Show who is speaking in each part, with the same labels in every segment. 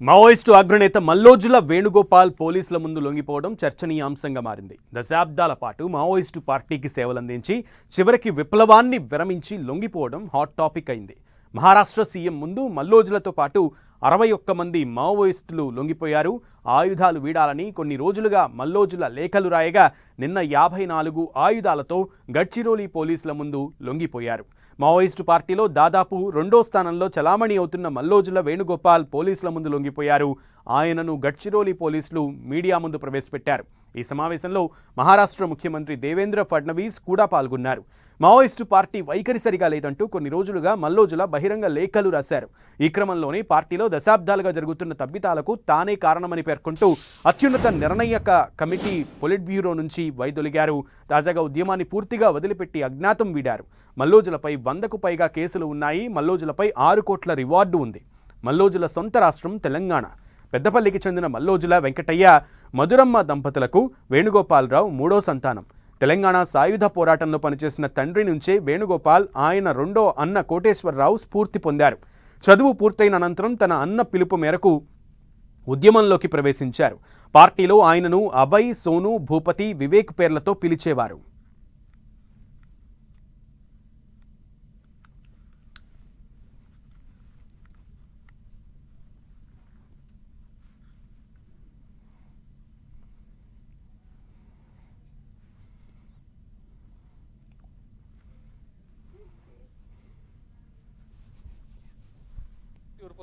Speaker 1: Maoist అగ్రనేత మల్లోజుల వేణుగోపాల్ పోలీసుల ముందు లొంగిపోవడం చర్చనీయాంశంగా మారింది. దశాబ్దాల పాటు మావోయిస్టు పార్టీకి సేవలందించి చివరికి విప్లవాన్ని విరమించి లొంగిపోవడం హాట్ టాపిక్ అయింది. మహారాష్ట్ర సీఎం ముందు మల్లోజులతో పాటు అరవై ఒక్క మంది మావోయిస్టులు లొంగిపోయారు. ఆయుధాలు వీడాలని కొన్ని రోజులుగా మల్లోజుల లేఖలు రాయగా నిన్న యాభై నాలుగు ఆయుధాలతో గడ్చిరోలి పోలీసుల ముందు లొంగిపోయారు. మావోయిస్టు పార్టీలో దాదాపు రెండో స్థానంలో చలామణి అవుతున్న మల్లోజుల వేణుగోపాల్ పోలీసుల ముందు లొంగిపోయారు. ఆయనను గడ్చిరోలి పోలీసులు మీడియా ముందు ప్రవేశపెట్టారు. ఈ సమావేశంలో మహారాష్ట్ర ముఖ్యమంత్రి దేవేంద్ర ఫడ్నవీస్ కూడా పాల్గొన్నారు. మావోయిస్టు పార్టీ వైఖరి సరిగా లేదంటూ కొన్ని రోజులుగా మల్లోజుల బహిరంగ లేఖలు రాశారు. ఈ క్రమంలోనే పార్టీలో దశాబ్దాలుగా జరుగుతున్న తబ్బితాలకు తానే కారణమని పేర్కొంటూ అత్యున్నత నిర్ణయక కమిటీ పొలిట్ బ్యూరో నుంచి వైదొలిగారు. తాజాగా ఉద్యమాన్ని పూర్తిగా వదిలిపెట్టి అజ్ఞాతం వీడారు. మల్లోజులపై వందకు పైగా కేసులు ఉన్నాయి. మల్లోజులపై ఆరు కోట్ల రివార్డు ఉంది. మల్లోజుల సొంత రాష్ట్రం తెలంగాణ. పెద్దపల్లికి చెందిన మల్లోజుల వెంకటయ్య మధురమ్మ దంపతులకు వేణుగోపాలరావు మూడో సంతానం. తెలంగాణ సాయుధ పోరాటంలో పనిచేసిన తండ్రి నుంచే వేణుగోపాల్ ఆయన రెండో అన్న కోటేశ్వరరావు స్ఫూర్తి పొందారు. చదువు పూర్తయిన అనంతరం తన అన్న పిలుపు మేరకు ఉద్యమంలోకి ప్రవేశించారు. పార్టీలో ఆయనను అభయ్ సోను భూపతి వివేక్ పేర్లతో పిలిచేవారు.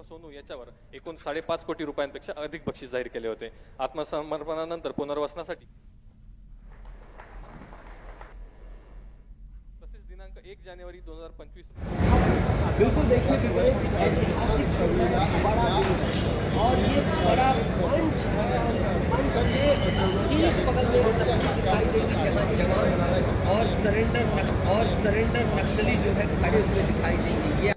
Speaker 2: सोनू याच्यावर एकूण साडेपाच कोटी रुपयांपेक्षा अधिक बक्षीस जाहीर केले होते. आत्मसमर्पणानंतर पुनर्वसनासाठी दिनांक एक जानेवारी दोन हजार पंचवीस
Speaker 3: और सरेंडर और सरेंडर नक्सली जो है खड़े हुए दिखाई देंगे। ये